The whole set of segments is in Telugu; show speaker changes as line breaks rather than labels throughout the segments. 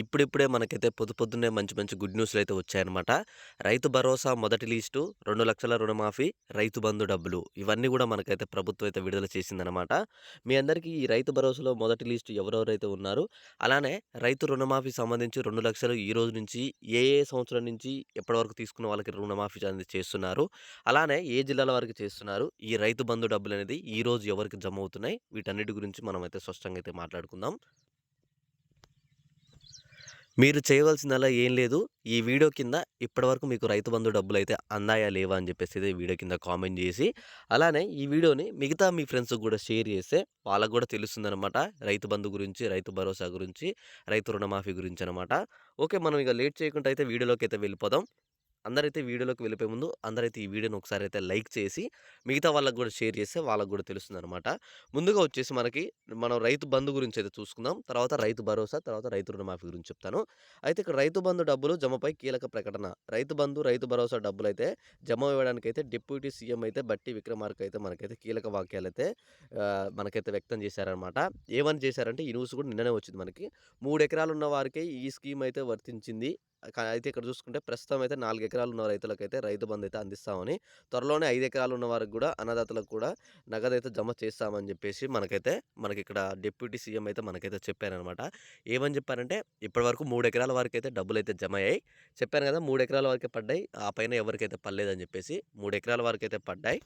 ఇప్పుడిప్పుడే మనకైతే పొద్దు పొద్దున్నే మంచి మంచి గుడ్ న్యూస్లు అయితే వచ్చాయన్నమాట. రైతు భరోసా మొదటి లిస్టు, 2,00,000 రుణమాఫీ, రైతు బంధు డబ్బులు ఇవన్నీ కూడా మనకైతే ప్రభుత్వం అయితే విడుదల చేసిందనమాట. మీ అందరికీ ఈ రైతు భరోసాలో మొదటి లిస్టు ఎవరెవరైతే ఉన్నారో, అలానే రైతు రుణమాఫీ సంబంధించి రెండు లక్షలు ఈ రోజు నుంచి ఏ ఏ సంవత్సరం నుంచి ఎప్పటి వరకు తీసుకున్న వాళ్ళకి రుణమాఫీ అనేది చేస్తున్నారు. అలానే ఏ జిల్లాల వరకు చేస్తున్నారు. ఈ రైతు బంధు డబ్బులు అనేది ఈ రోజు ఎవరికి జమ అవుతున్నాయి. వీటన్నిటి గురించి మనం అయితే స్పష్టంగా అయితే మాట్లాడుకుందాం. మీరు చేయవలసిందల్లా ఏం లేదు. ఈ వీడియో కింద ఇప్పటివరకు మీకు రైతు బంధు అయితే అందాయా? లేవా? అని చెప్పేసి అయితే వీడియో కింద కామెంట్ చేసి అలానే ఈ వీడియోని మిగతా మీ ఫ్రెండ్స్‌కి కూడా షేర్ చేస్తే వాళ్ళకు కూడా తెలుస్తుందనమాట. రైతు బంధు గురించి, రైతు భరోసా గురించి, రైతు రుణమాఫీ గురించి అనమాట ఓకే. మనం ఇక లేట్ చేయకుండా అయితే వీడియోలోకి అయితే వెళ్ళిపోదాం. అందరైతే వీడియోలోకి వెళ్ళిపోయే ముందు అందరైతే ఈ వీడియోని ఒకసారి అయితే లైక్ చేసి, మిగతా వాళ్ళకి కూడా షేర్ చేస్తే వాళ్ళకి తెలుస్తుంది అనమాట ముందుగా వచ్చేసి మనకి మనం రైతు బంధు గురించి అయితే చూసుకుందాం. తర్వాత రైతు భరోసా, తర్వాత రైతు రుణమాఫీ గురించి చెప్తాను. అయితే ఇక్కడ రైతు బంధు డబ్బులు జమపై కీలక ప్రకటన. రైతు బంధు, రైతు భరోసా డబ్బులు అయితే జమ ఇవ్వడానికైతే డిప్యూటీ సీఎం అయితే బట్టి విక్రమార్క అయితే మనకైతే కీలక వాక్యాలైతే అయితే మనకైతే వ్యక్తం చేశారనమాట. ఏమని చేశారంటే ఈ న్యూస్ కూడా నిన్ననే వచ్చింది మనకి. మూడు ఎకరాలు ఉన్న వారికే ఈ స్కీమ్ అయితే వర్తించింది. కానీ అయితే ఇక్కడ చూసుకుంటే ప్రస్తుతం అయితే నాలుగు ఎకరాలు ఉన్న రైతులకైతే రైతు బంధు అయితే అందిస్తామని, త్వరలోనే ఐదు ఎకరాలు ఉన్న వారికి కూడా అన్నదాతలకు కూడా నగదు అయితే జమ చేస్తామని చెప్పేసి మనకైతే మనకిక్కడ డిప్యూటీ సీఎం అయితే మనకైతే చెప్పారనమాట. ఏమని చెప్పారంటే ఇప్పటివరకు మూడు ఎకరాల వారికైతే డబ్బులు అయితే జమ అయ్యాయి. చెప్పాను కదా మూడు ఎకరాల వరకే పడ్డాయి. ఆ పైన ఎవరికైతే పడలేదని చెప్పేసి మూడు ఎకరాల వరకైతే పడ్డాయి.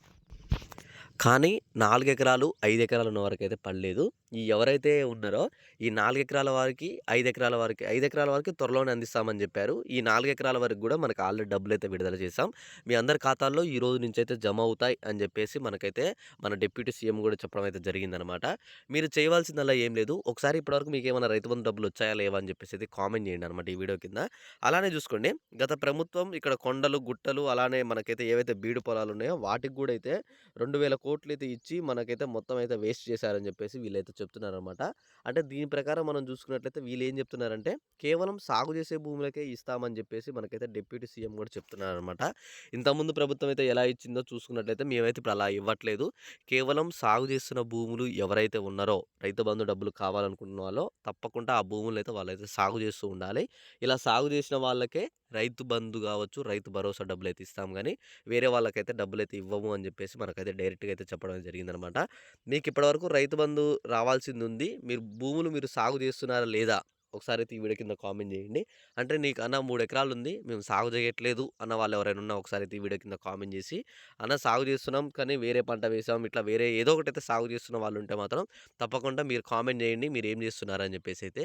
కానీ నాలుగు ఎకరాలు, ఐదు ఎకరాలు ఉన్న వారికైతే పడలేదు. ఈ ఎవరైతే ఉన్నారో ఈ నాలుగు ఎకరాల వారికి, ఐదు ఎకరాల వారికి ఐదు ఎకరాల వారికి త్వరలోనే అందిస్తామని చెప్పారు ఈ నాలుగు ఎకరాల వరకు కూడా మనకు ఆల్రెడీ డబ్బులైతే విడుదల చేశాం. మీ అందరి ఖాతాల్లో ఈ రోజు నుంచైతే జమ అవుతాయి అని చెప్పేసి మనకైతే మన డిప్యూటీ సీఎం కూడా చెప్పడం అయితే జరిగిందనమాట. మీరు చేయవలసిందల్లా ఏం లేదు. ఒకసారి ఇప్పటివరకు మీకు ఏమైనా రైతు బంధు డబ్బులు వచ్చాయా? లేవా? అని చెప్పేసి అయితే కామెంట్ చేయండి అనమాట ఈ వీడియో కింద. అలానే చూసుకోండి గత ప్రభుత్వం ఇక్కడ కొండలు, గుట్టలు అలానే మనకైతే ఏవైతే బీడు పొలాలు ఉన్నాయో వాటికి కూడా అయితే రెండు వేల కోట్లు అయితే ఇచ్చి మనకైతే మొత్తం అయితే వేస్ట్ చేశారని చెప్పేసి వీళ్ళైతే చెప్తున్నారనమాట. అంటే దీని ప్రకారం మనం చూసుకున్నట్లయితే వీళ్ళు ఏం చెప్తున్నారంటే కేవలం సాగు చేసే భూములకే ఇస్తామని చెప్పేసి మనకైతే డిప్యూటీ సీఎం కూడా చెప్తున్నారనమాట. ఇంతకుముందు ప్రభుత్వం అయితే ఎలా ఇచ్చిందో చూసుకున్నట్లయితే మేమైతే ఇప్పుడు అలా ఇవ్వట్లేదు. కేవలం సాగు చేస్తున్న భూములు ఎవరైతే ఉన్నారో రైతు బంధు డబ్బులు కావాలనుకుంటున్న వాళ్ళో తప్పకుండా ఆ భూములనైతే వాళ్ళైతే సాగు చేస్తూ ఉండాలి. ఇలా సాగు చేసిన వాళ్ళకే రైతు బంధు కావచ్చు రైతు భరోసా డబ్బులు అయితే ఇస్తాం కానీ వేరే వాళ్ళకైతే డబ్బులు అయితే ఇవ్వము అని చెప్పేసి మనకైతే డైరెక్ట్‌గా అయితే చెప్పడం జరిగిందనమాట. మీకు ఇప్పటివరకు రైతు బంధు రావాల్సిందుంది. మీరు భూములు మీరు సాగు చేస్తున్నారా? లేదా? ఒకసారి అయితే ఈ వీడియో కింద కామెంట్ చేయండి. అంటే నీకు అన్న మూడెకరాలు ఉంది మేము సాగు చేయట్లేదు అన్న వాళ్ళు ఎవరైనా ఉన్నా ఒకసారి అయితే ఈ వీడియో కింద కామెంట్ చేసి, అన్న సాగు చేస్తున్నాం కానీ వేరే పంట వేసాం. ఇట్లా వేరే ఏదో ఒకటి అయితే సాగు చేస్తున్న వాళ్ళు ఉంటే మాత్రం తప్పకుండా మీరు కామెంట్ చేయండి. మీరు ఏం చేస్తున్నారని చెప్పేసి అయితే.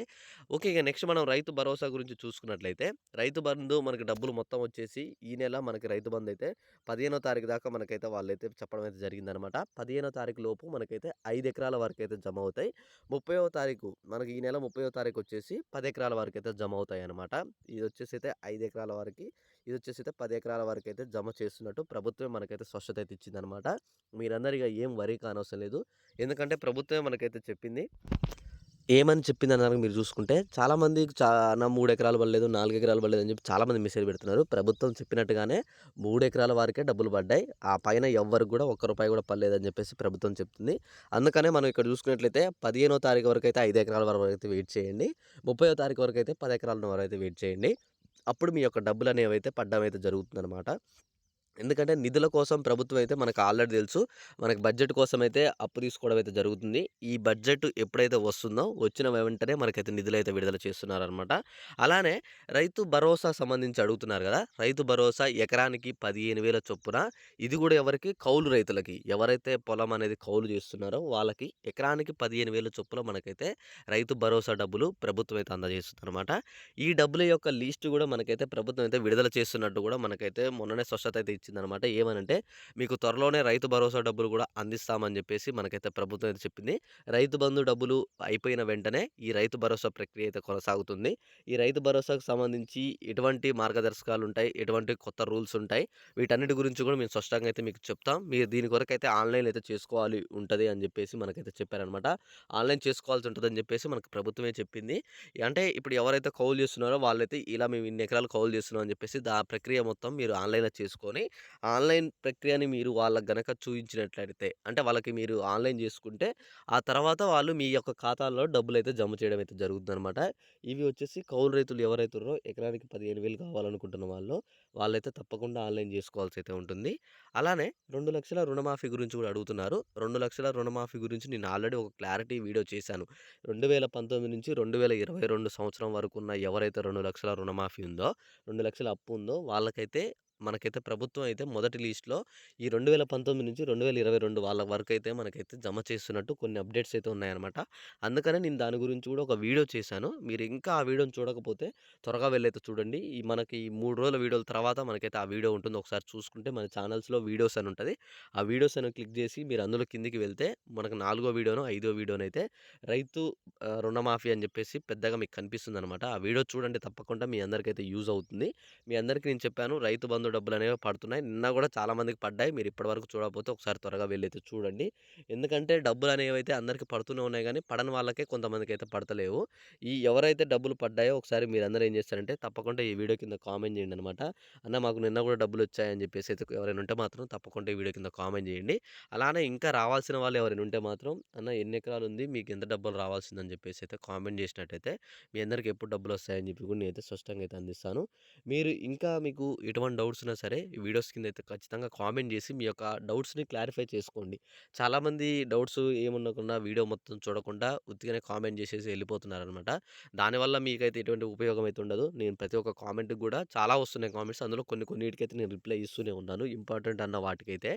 ఓకే. ఇక నెక్స్ట్ మనం రైతు భరోసా గురించి చూసుకున్నట్లయితే రైతు బంధు మనకి డబ్బులు మొత్తం వచ్చేసి ఈ నెల మనకి రైతు బంధు అయితే 15 తారీఖు దాకా మనకైతే వాళ్ళైతే చెప్పడం అయితే జరిగిందనమాట. 15 తారీఖు లోపు మనకైతే ఐదు ఎకరాల వరకు అయితే జమ అవుతాయి. 30వ తారీఖు మనకి ఈ నెల 30వ తారీఖు వచ్చేసి పది ఎకరాల అయితే జమ అవుతాయి అనమాట ఇది వచ్చేసి అయితే ఐదు ఎకరాల వారికి ఇది వచ్చేసి అయితే పది ఎకరాల వరకు అయితే జమ చేస్తున్నట్టు ప్రభుత్వమే మనకైతే స్వచ్ఛత అయితే ఇచ్చిందనమాట. మీరందరిగా ఏం వరీ కానవసరం లేదు. ఎందుకంటే ప్రభుత్వమే మనకైతే చెప్పింది. ఏమని చెప్పిందన్నారు మీరు చూసుకుంటే చాలామంది చా మూడు ఎకరాలు పడలేదు, నాలుగు ఎకరాలు పడలేదు అని చెప్పి చాలామంది మెసేజ్ పెడుతున్నారు. ప్రభుత్వం చెప్పినట్టుగానే మూడు ఎకరాల వారికే డబ్బులు పడ్డాయి. ఆ పైన ఎవ్వరికి కూడా ఒక్క రూపాయి కూడా పడలేదని చెప్పేసి ప్రభుత్వం చెప్తుంది. అందుకనే మనం ఇక్కడ చూసుకున్నట్లయితే 15 తారీఖు వరకు అయితే ఐదు ఎకరాల వరకైతే వెయిట్ చేయండి. 30వ తారీఖు వరకు అయితే పది ఎకరాల వరకు అయితే వెయిట్ చేయండి. అప్పుడు మీ యొక్క డబ్బులు అనేవి అయితే పడ్డం అయితే జరుగుతుందనమాట. ఎందుకంటే నిధుల కోసం ప్రభుత్వం అయితే మనకు ఆల్రెడీ తెలుసు. మనకు బడ్జెట్ కోసం అయితే అప్పు తీసుకోవడం అయితే జరుగుతుంది. ఈ బడ్జెట్ ఎప్పుడైతే వస్తుందో వచ్చిన వెంటనే మనకైతే నిధులైతే విడుదల చేస్తున్నారనమాట. అలానే రైతు భరోసా సంబంధించి అడుగుతున్నారు కదా రైతు భరోసా ఎకరానికి 15,000 చొప్పున ఇది కూడా ఎవరికి కౌలు రైతులకి. ఎవరైతే పొలం అనేది కౌలు చేస్తున్నారో వాళ్ళకి ఎకరానికి 15,000 చొప్పున మనకైతే రైతు భరోసా డబ్బులు ప్రభుత్వం అయితే అందజేస్తుందనమాట. ఈ డబ్బుల యొక్క లిస్ట్ కూడా మనకైతే ప్రభుత్వం అయితే విడుదల చేస్తున్నట్టు కూడా మనకైతే మొన్ననే స్పష్టత అయితే అనమాట ఏమనంటే మీకు త్వరలోనే రైతు భరోసా డబ్బులు కూడా అందిస్తామని చెప్పేసి మనకైతే ప్రభుత్వం అయితే చెప్పింది. రైతు బంధు డబ్బులు అయిపోయిన వెంటనే ఈ రైతు భరోసా ప్రక్రియ అయితే కొనసాగుతుంది. ఈ రైతు భరోసాకు సంబంధించి ఎటువంటి మార్గదర్శకాలు ఉంటాయి ఎటువంటి కొత్త రూల్స్ ఉంటాయి. వీటన్నిటి గురించి కూడా మేము స్పష్టంగా అయితే మీకు చెప్తాం. మీరు దీని కొరకు అయితే ఆన్లైన్ అయితే చేసుకోవాలి ఉంటుంది అని చెప్పేసి మనకైతే చెప్పారనమాట. ఆన్‌లైన్ చేసుకోవాల్సి ఉంటుందని చెప్పేసి మనకు ప్రభుత్వమే చెప్పింది. అంటే ఇప్పుడు ఎవరైతే కౌలు చేస్తున్నారో వాళ్ళైతే ఇలా మేము ఇన్ని ఎకరాలు కౌలు చేస్తున్నాం అని చెప్పేసి దా ప్రక్రియ మొత్తం మీరు ఆన్‌లైన్‌లో చేసుకొని ఆన్‌లైన్ ప్రక్రియని మీరు వాళ్ళకి గనక చూపించినట్లయితే అంటే వాళ్ళకి మీరు ఆన్‌లైన్ చేసుకుంటే ఆ తర్వాత వాళ్ళు మీ యొక్క ఖాతాలో డబ్బులు అయితే జమ చేయడం అయితే జరుగుతుందనమాట. ఇవి వచ్చేసి కౌలు రైతులు ఎవరైతున్నారో ఎకరానికి పదిహేను వేలు కావాలనుకుంటున్న వాళ్ళు వాళ్ళైతే తప్పకుండా ఆన్‌లైన్ చేసుకోవాల్సి అయితే ఉంటుంది. అలానే రెండు లక్షల రుణమాఫీ గురించి కూడా అడుగుతున్నారు. రెండు లక్షల రుణమాఫీ గురించి నేను ఆల్రెడీ ఒక క్లారిటీ వీడియో చేశాను. 2019 నుంచి 2022 సంవత్సరం వరకు ఉన్న ఎవరైతే రెండు లక్షల రుణమాఫీ ఉందో, రెండు లక్షల అప్పు ఉందో వాళ్ళకైతే మనకైతే ప్రభుత్వం అయితే మొదటి లిస్ట్‌లో ఈ 2019 నుంచి 2022 వాళ్ళ వరకైతే మనకైతే జమ చేస్తున్నట్టు కొన్ని అప్డేట్స్ అయితే ఉన్నాయన్నమాట. అందుకనే నేను దాని గురించి కూడా ఒక వీడియో చేశాను. మీరు ఇంకా ఆ వీడియోని చూడకపోతే త్వరగా వెళ్ళైతే చూడండి. ఈ మనకి ఈ మూడు రోజుల వీడియోల తర్వాత మనకైతే ఆ వీడియో ఉంటుంది. ఒకసారి చూసుకుంటే మన ఛానల్స్‌లో వీడియోస్ అని ఉంటుంది ఆ వీడియోస్ అని క్లిక్ చేసి మీరు అందులో కిందకి వెళ్తే మనకు నాలుగో వీడియోను ఐదో వీడియోనైతే రైతు రుణమాఫీ అని చెప్పేసి పెద్దగా మీకు కనిపిస్తుంది అనమాట ఆ వీడియో చూడండి తప్పకుండా మీ అందరికైతే యూజ్ అవుతుంది. మీ అందరికీ నేను చెప్పాను రైతు బంధు డబ్బులు అనేవి పడుతున్నాయి. నిన్న కూడా చాలామందికి పడ్డాయి. మీరు ఇప్పటివరకు చూడకపోతే ఒకసారి త్వరగా వెళ్ళైతే చూడండి. ఎందుకంటే డబ్బులు అనేవి అయితే అందరికీ పడుతూనే ఉన్నాయి కానీ పడని వాళ్ళకే కొంతమందికి అయితే పడతలేవు. ఈ ఎవరైతే డబ్బులు పడ్డాయో ఒకసారి మీరందరూ ఏం చేస్తారంటే తప్పకుండా ఈ వీడియో కింద కామెంట్ చేయండి అనమాట అన్న మాకు నిన్న కూడా డబ్బులు వచ్చాయని చెప్పేసి అయితే ఎవరైనా ఉంటే మాత్రం తప్పకుండా ఈ వీడియో కింద కామెంట్ చేయండి. అలానే ఇంకా రావాల్సిన వాళ్ళు ఎవరైనా ఉంటే మాత్రం అన్న ఎన్ని ఎకరాలు ఉంది? మీకు ఎంత డబ్బులు రావాల్సిందని చెప్పేసి అయితే కామెంట్ చేసినట్టయితే మీ అందరికి ఎప్పుడు డబ్బులు వస్తాయని చెప్పి కూడా నేనైతే స్పష్టంగా అయితే అందిస్తాను. మీరు ఇంకా మీకు ఎటువంటి డౌట్స్ ఉన్నా సరే వీడియోస్ కింద అయితే ఖచ్చితంగా కామెంట్ చేసి మీ యొక్క డౌట్స్‌ని క్లారిఫై చేసుకోండి. చాలామంది డౌట్స్ ఏముండకుండా వీడియో మొత్తం చూడకుండా ఉత్తిగానే కామెంట్ చేసేసి వెళ్ళిపోతున్నారనమాట. దానివల్ల మీకైతే ఎటువంటి ఉపయోగం అయితే ఉండదు. నేను ప్రతి ఒక్క కామెంట్‌కి కూడా చాలా వస్తున్నాయి కామెంట్స్. అందులో కొన్ని కొన్నిటికైతే నేను రిప్లై ఇస్తూనే ఉన్నాను. ఇంపార్టెంట్ అన్న వాటికైతే.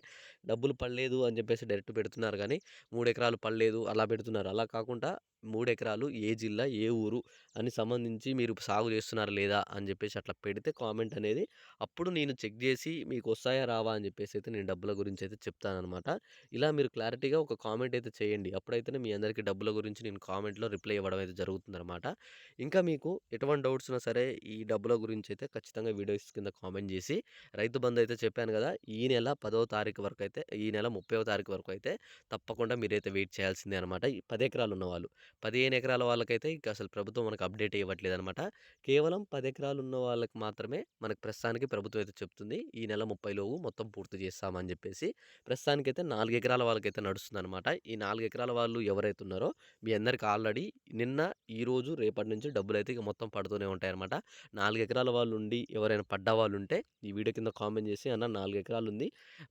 డబ్బులు పడలేదు అని చెప్పేసి డైరెక్ట్ పెడుతున్నారు కానీ మూడు ఎకరాలు పడలేదు అలా పెడుతున్నారు. అలా కాకుండా మూడు ఎకరాలు ఏ జిల్లా, ఏ ఊరు అని సంబంధించి మీరు సాగు చేస్తున్నారా లేదా అని చెప్పేసి అట్లా పెడితే కామెంట్ అనేది అప్పుడు నేను చెక్ చేసి మీకు వస్తాయా రావా అని చెప్పేసి అయితే నేను డబ్బుల గురించి అయితే చెప్తాననమాట. ఇలా మీరు క్లారిటీగా ఒక కామెంట్ అయితే చేయండి. అప్పుడైతేనే మీ అందరికీ డబ్బుల గురించి నేను కామెంట్‌లో రిప్లై ఇవ్వడం అయితే జరుగుతుందనమాట. ఇంకా మీకు ఎటువంటి డౌట్స్ ఉన్నా సరే ఈ డబ్బుల గురించి అయితే ఖచ్చితంగా వీడియోస్ కింద కామెంట్ చేసి రైతు బంధు అయితే చెప్పాను కదా! ఈ నెల పదో తారీఖు వరకు అయితే ఈ నెల 30వ తారీఖు వరకు అయితే తప్పకుండా మీరైతే వెయిట్ చేయాల్సిందే అనమాట. ఈ 10 ఎకరాలు ఉన్నవాళ్ళు. 15 ఎకరాల వాళ్ళకైతే ఇంక అసలు ప్రభుత్వం మనకు అప్డేట్ ఇవ్వట్లేదనమాట. కేవలం పది ఎకరాలు ఉన్న వాళ్ళకి మాత్రమే మనకు ప్రస్తుతానికి ప్రభుత్వం అయితే చెప్తుంది. ఈ నెల ముప్పైలోపు మొత్తం పూర్తి చేస్తామని చెప్పేసి. ప్రస్తుతానికైతే నాలుగు ఎకరాల వాళ్ళకైతే నడుస్తుందనమాట. ఈ నాలుగు ఎకరాల వాళ్ళు ఎవరైతే ఉన్నారో మీ అందరికి ఆల్రెడీ నిన్న, ఈరోజు, రేపటి నుంచి డబ్బులైతే ఇక మొత్తం పడుతూనే ఉంటాయన్నమాట. నాలుగు ఎకరాల వాళ్ళు ఉండి ఎవరైనా పడ్డ వాళ్ళు ఉంటే ఈ వీడియో కింద కామెంట్ చేసి అన్న నాలుగు ఎకరాలు ఉంది.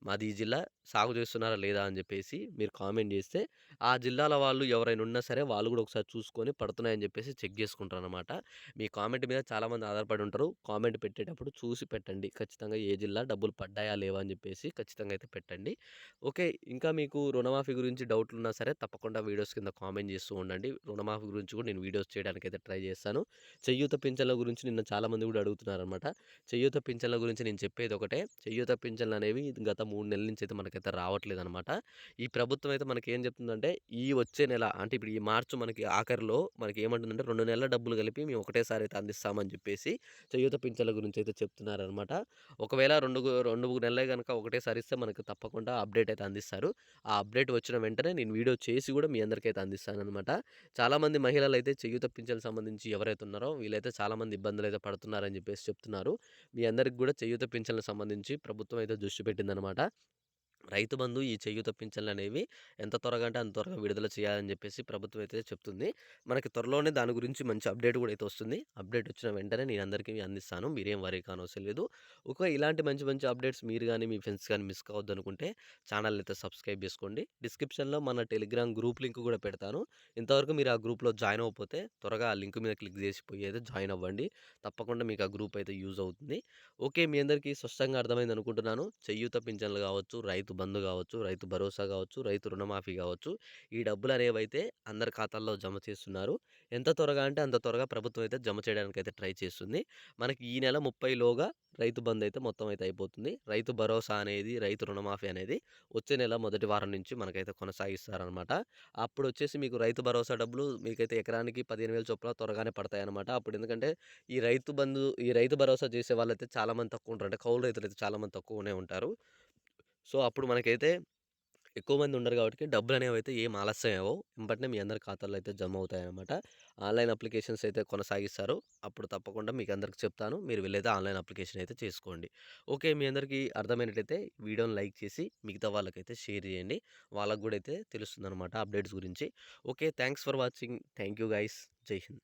మాది ఈ జిల్లా సాగు చేస్తున్నారా లేదా అని చెప్పేసి మీరు కామెంట్ చేస్తే ఆ జిల్లాల వాళ్ళు ఎవరైనా ఉన్నా సరే వాళ్ళు కూడా ఒకసారి చూసుకొని పడుతున్నాయని చెప్పేసి చెక్ చేసుకుంటారు అనమాట మీ కామెంట్ మీద చాలామంది ఆధారపడి ఉంటారు. కామెంట్ పెట్టేటప్పుడు చూసి పెట్టండి. ఖచ్చితంగా ఏ జిల్లా డబ్బులు పడ్డాయా లేవా అని చెప్పేసి ఖచ్చితంగా అయితే పెట్టండి. ఓకే. ఇంకా మీకు రుణమాఫీ గురించి డౌట్లు ఉన్నా సరే తప్పకుండా వీడియోస్ కింద కామెంట్ చేస్తూ ఉండండి. రుణమాఫీ గురించి కూడా నేను వీడియోస్ చేయడానికి అయితే ట్రై చేస్తాను. చేయూత పింఛన్ల గురించి నిన్న చాలామంది కూడా అడుగుతున్నారనమాట. చేయూత పింఛన్ల గురించి నేను చెప్పేది ఒకటే. చేయూత పింఛన్లనేవి గత మూడు నెలల నుంచి అయితే మనకైతే రావట్లేదనమాట. ఈ ప్రభుత్వం అయితే మనకేం చెప్తుందంటే ఈ వచ్చే నెల అంటే ఇప్పుడు ఈ మార్చి మనకి ఆఖరిలో మనకి ఏమంటుందంటే రెండు నెలల డబ్బులు కలిపి మేము ఒకటేసారి అయితే అందిస్తామని చెప్పేసి చేయూత పింఛన్ల గురించి అయితే చెప్తున్నారనమాట. ఒకవేళ రెండు రెండు 2 నెలలే కనుక ఒకటేసారి ఇస్తే మనకు తప్పకుండా అప్డేట్ అయితే అందిస్తారు. ఆ అప్డేట్ వచ్చిన వెంటనే నేను వీడియో చేసి కూడా మీ అందరికైతే అందిస్తానమాట చాలామంది మహిళలైతే చేయూత పింఛన్‌కి సంబంధించి ఎవరైతే ఉన్నారో వీళ్ళైతే చాలామంది అయితే పడుతున్నారని చెప్పేసి చెప్తున్నారు. మీ అందరికి కూడా చేయూత పింఛన్‌లకు సంబంధించి ప్రభుత్వం అయితే దృష్టి పెట్టిందనమాట. రైతు బంధు, ఈ చేయూత పింఛన్లనేవి ఎంత త్వరగా అంటే అంత త్వరగా విడుదల చేయాలని చెప్పేసి ప్రభుత్వం అయితే చెప్తుంది. మనకి త్వరలోనే దాని గురించి మంచి అప్డేట్ కూడా అయితే వస్తుంది. అప్డేట్ వచ్చిన వెంటనే నేను అందరికీ అందిస్తాను. మీరేం వరే కానవసరం లేదు. ఒక ఇలాంటి మంచి మంచి అప్డేట్స్ మీరు కానీ మీ ఫ్రెండ్స్ కానీ మిస్ కావద్దనుకుంటే ఛానల్ అయితే సబ్స్క్రైబ్ చేసుకోండి. డిస్క్రిప్షన్‌లో మన టెలిగ్రామ్ గ్రూప్ లింక్ కూడా పెడతాను. ఇంతవరకు మీరు ఆ గ్రూప్‌లో జాయిన్ అవ్వకపోతే త్వరగా ఆ లింక్ మీద క్లిక్ చేసి పోయి అయితే జాయిన్ అవ్వండి. తప్పకుండా మీకు ఆ గ్రూప్ అయితే యూజ్ అవుతుంది. ఓకే. మీ అందరికీ స్పష్టంగా అర్థమైంది అనుకుంటున్నాను. చెయ్యూత పింఛన్లు కావచ్చు, రైతు బంధు కావచ్చు, రైతు భరోసా కావచ్చు, రైతు రుణమాఫీ కావచ్చు. ఈ డబ్బులు అనేవి అయితే అందరి ఖాతాల్లో జమ చేస్తున్నారు. ఎంత త్వరగా అంటే అంత త్వరగా ప్రభుత్వం అయితే జమ చేయడానికి అయితే ట్రై చేస్తుంది. మనకి ఈ నెల 30 లోగా రైతు బంధు అయితే మొత్తం అయితే అయిపోతుంది. రైతు భరోసా అనేది, రైతు రుణమాఫీ అనేది వచ్చే నెల మొదటి వారం నుంచి మనకైతే కొనసాగిస్తారనమాట. అప్పుడు వచ్చేసి మీకు రైతు భరోసా డబ్బులు మీకైతే ఎకరానికి 15,000 చొప్పున త్వరగానే పడతాయన్నమాట అప్పుడు ఎందుకంటే ఈ రైతు బంధు, ఈ రైతు భరోసా చేసే వాళ్ళైతే చాలామంది తక్కువ ఉంటారు. అంటే కౌలు రైతులైతే చాలామంది తక్కువనే ఉంటారు. సో, అప్పుడు మనకైతే ఎక్కువ మంది ఉండరు కాబట్టి డబ్బులు అనేవి అయితే ఏం ఆలస్యం అవ్వవు. వెంబటనే మీ అందరి ఖాతాల్లో అయితే జమ అవుతాయన్నమాట. ఆన్‌లైన్ అప్లికేషన్స్ అయితే కొనసాగిస్తారు. అప్పుడు తప్పకుండా మీకు అందరికి చెప్తాను. మీరు వెళ్ళైతే ఆన్‌లైన్ అప్లికేషన్ అయితే చేసుకోండి. ఓకే. మీ అందరికీ అర్థమైనట్టయితే వీడియోని లైక్ చేసి మిగతా వాళ్ళకైతే షేర్ చేయండి. వాళ్ళకు కూడా అయితే తెలుస్తుందనమాట అప్డేట్స్ గురించి. Okay. Thanks for watching. Thank you guys. Jai Hind.